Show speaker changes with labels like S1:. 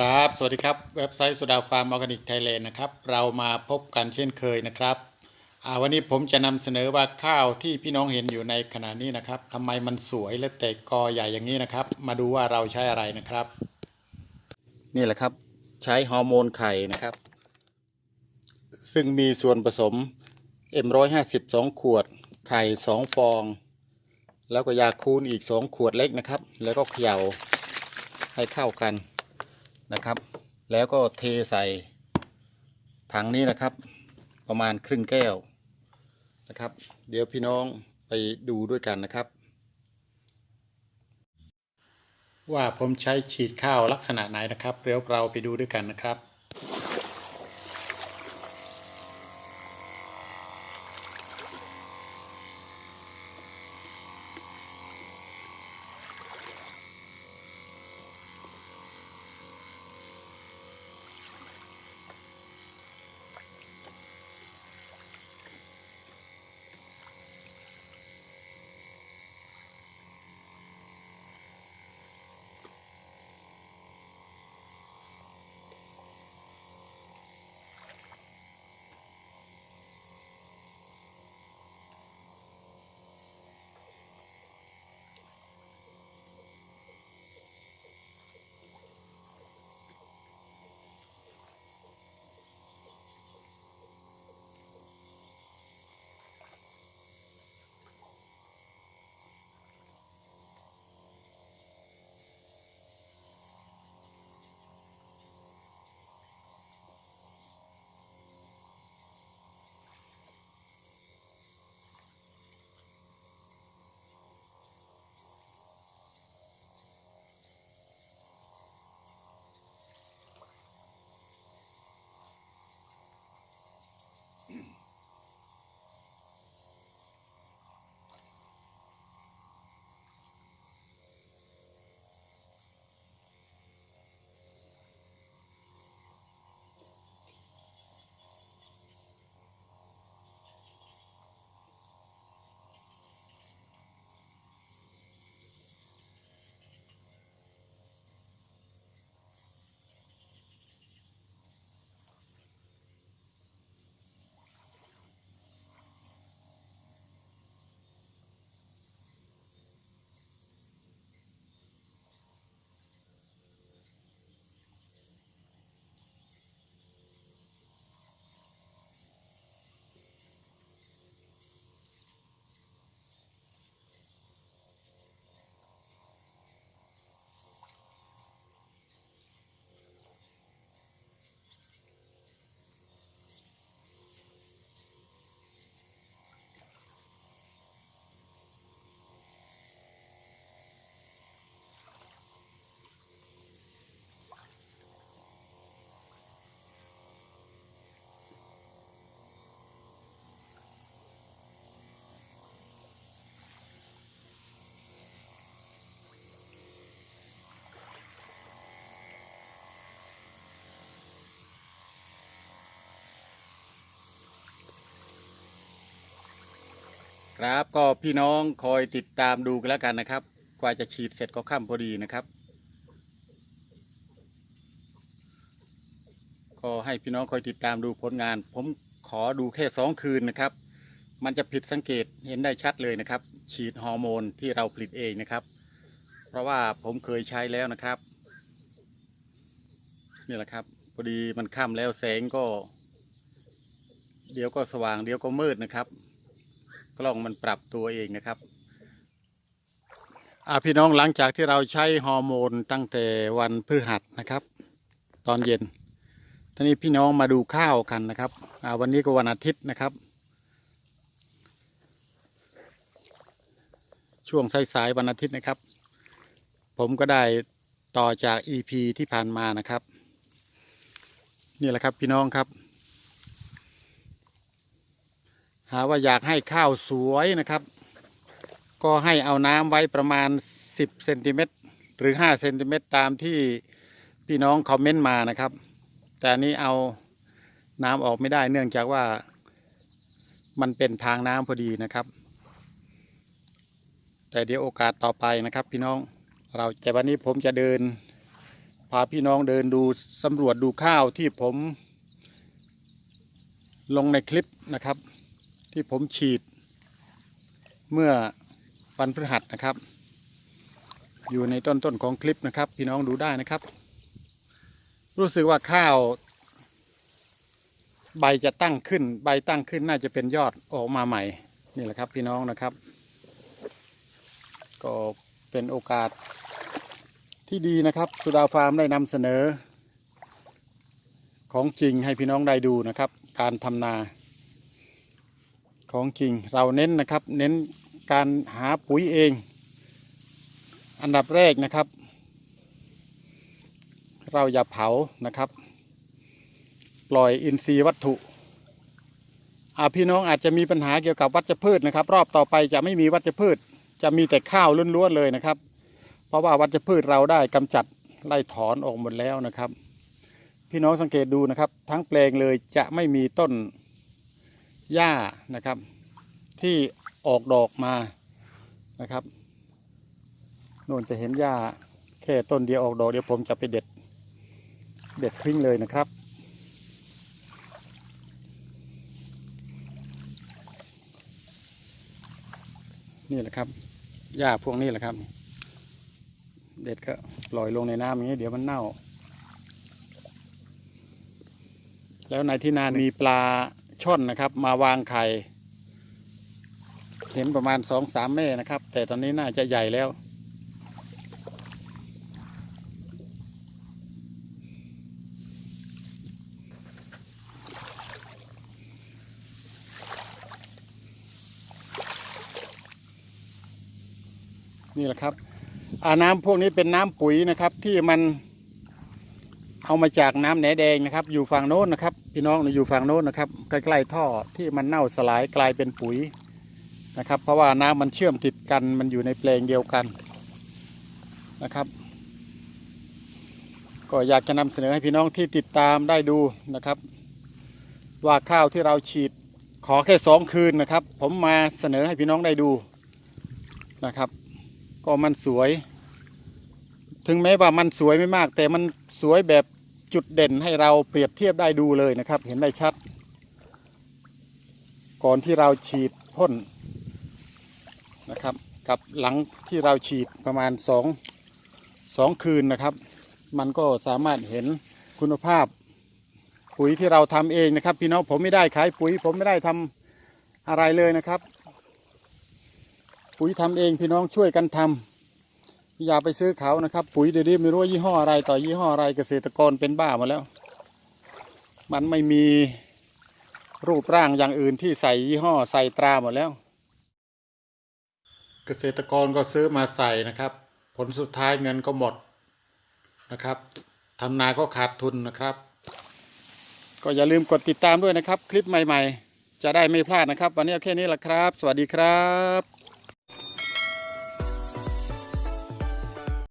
S1: ครับ สวัสดีครับ เว็บไซต์สุดาฟาร์มออร์แกนิกไทยแลนด์นะครับ เรามาพบกันเช่นเคยนะครับวันนี้ผมจะนำเสนอว่าข้าวที่พี่น้องเห็นอยู่ในขณะนี้นะครับทำไมมันสวยและแตกกอใหญ่อย่างนี้นะครับ มาดูว่าเราใช้อะไรนะครับ นี่แหละครับ ใช้ฮอร์โมนไข่นะครับ ซึ่งมีส่วนผสม M152 ขวด ไข่ 2 ฟอง แล้วก็ยาคูนอีก 2 ขวดเล็กนะครับ แล้วก็เขย่าให้เข้ากัน นะครับ แล้วก็เทใส่ถังนี้นะครับ ประมาณครึ่งแก้วนะครับ เดี๋ยวพี่น้องไปดูด้วยกันนะครับ ว่าผมใช้ฉีดข้าวลักษณะไหนนะครับเดี๋ยวเราไปดูด้วยกันนะครับ ครับก็พี่น้องคอยติดตามดูกันแล้วกันนะครับ กว่าจะฉีดเสร็จก็ค่ำพอดีนะครับ ก็ให้พี่น้องคอยติดตามดูผลงาน ผมขอดูแค่สองคืนนะครับ มันจะผิดสังเกตเห็นได้ชัดเลยนะครับ ฉีดฮอร์โมนที่เราผลิตเองนะครับ เพราะว่าผมเคยใช้แล้วนะครับนี่แหละครับพอดีมันค่ำแล้วแสงก็ เดี๋ยวก็สว่างเดี๋ยวก็มืดนะครับ ล้องมันปรับตัวเองนะครับอ่าพี่น้องหลังจากที่เราใช้ฮอร์โมนตั้งแต่วันพฤหัสนะครับ ตอนเย็นทีนี้พี่น้องมาดูข้าวกันนะครับอ่าวันนี้ก็วันอาทิตย์นะครับ ช่วงสายๆวันอาทิตย์นะครับ ผมก็ได้ต่อจาก EP ที่ผ่านมานะครับ นี่แหละครับพี่น้องครับ หาว่าอยากให้ข้าวสวยนะครับ ก็ให้เอาน้ำไว้ประมาณ 10เซนติเมตรหรือ5เซนติเมตรตามที่พี่น้องคอมเมนต์มานะครับ แต่นี้เอาน้ำออกไม่ได้เนื่องจากว่ามันเป็นทางน้ำพอดีนะครับ แต่เดี๋ยวโอกาสต่อไปนะครับ พี่น้องเราแต่วันนี้ผมจะเดิน พาพี่น้องเดินดูสำรวจดูข้าวที่ผมลงในคลิปนะครับ ที่ผมฉีด เมื่อวันพฤหัสนะครับ อยู่ในต้นต้นของคลิปนะครับ พี่น้องดูได้นะครับ รู้สึกว่าข้าว ใบจะตั้งขึ้น ใบตั้งขึ้นน่าจะเป็นยอดออกมาใหม่ นี่แหละครับ พี่น้องนะครับ ก็เป็นโอกาสที่ดีนะครับ สุดาฟาร์มได้นำเสนอ ของจริงให้พี่น้องได้ดูนะครับ การทำนา ของจริง เราเน้นนะครับ เน้นการหาปุ๋ยเอง อันดับแรกนะครับ เราอย่าเผานะครับ ปล่อยอินทรีย์วัตถุอาพี่น้องอาจจะมีปัญหาเกี่ยวกับวัชพืชนะครับ รอบต่อไปจะไม่มีวัชพืช จะมีแต่ข้าวล้วนๆเลยนะครับ เพราะว่าวัชพืชเราได้กำจัดไล่ถอนออกหมดแล้วนะครับ พี่น้องสังเกตดูนะครับ ทั้งแปลงเลยจะไม่มีต้น หญ้านะครับ ที่ออกดอกมานะครับโน่นจะเห็นหญ้าแค่ต้นเดียวออกดอกเดี๋ยวผมจะไปเด็ด เด็ดทิ้งเลยนะครับ นี่แหละครับหญ้าพวกนี้แหละครับ เด็ดก็ปล่อยลงในน้ำอย่างนี้เดี๋ยวมันเน่า แล้วในที่นานมีปลา ช่อนนะครับ มาวางไข่เห็นประมาณสองสามแม่นะครับ แต่ตอนนี้น่าจะใหญ่แล้ว นี่แหละครับอาน้ำพวกนี้เป็นน้ำปุ๋ยนะครับ ที่มันเอามาจากน้ำแหนแดงนะครับ อยู่ฝั่งโน้นนะครับ พี่น้องอยู่ฝั่งโน้นนะครับ ใกล้ๆท่อที่มันเน่าสลายกลายเป็นปุ๋ยนะครับ เพราะว่าน้ำมันเชื่อมติดกันมันอยู่ในแปลงเดียวกันนะครับ ก็อยากจะนำเสนอให้พี่น้องที่ติดตามได้ดูนะครับ ว่าข้าวที่เราฉีดขอแค่สองคืนนะครับ ผมมาเสนอให้พี่น้องได้ดูนะครับ ก็มันสวย ถึงแม้ว่ามันสวยไม่มาก แต่มันสวยแบบ จุดเด่นให้เราเปรียบเทียบได้ดูเลยนะครับ เห็นได้ชัด ก่อนที่เราฉีดพ่นนะครับ กับหลังที่เราฉีดประมาณสองสองคืนนะครับ มันก็สามารถเห็นคุณภาพปุ๋ยที่เราทำเองนะครับ พี่น้องผมไม่ได้ขายปุ๋ย ผมไม่ได้ทำอะไรเลยนะครับ ปุ๋ยทำเองพี่น้องช่วยกันทำ อย่าไปซื้อเขานะครับ ปุ๋ยเดี๋ยวนี้ไม่รู้ว่ายี่ห้ออะไรต่อยี่ห้ออะไรเกษตรกรเป็นบ้าหมดแล้ว มันไม่มีรูปร่างอย่างอื่นที่ใส่ยี่ห้อใส่ตราหมดแล้ว เกษตรกรก็ซื้อมาใส่นะครับ ผลสุดท้ายเงินก็หมดนะครับทำนาก็ขาดทุนนะครับ ก็อย่าลืมกดติดตามด้วยนะครับ คลิปใหม่ๆ จะได้ไม่พลาดนะครับ วันนี้เอาแค่นี้แหละครับ สวัสดีครับ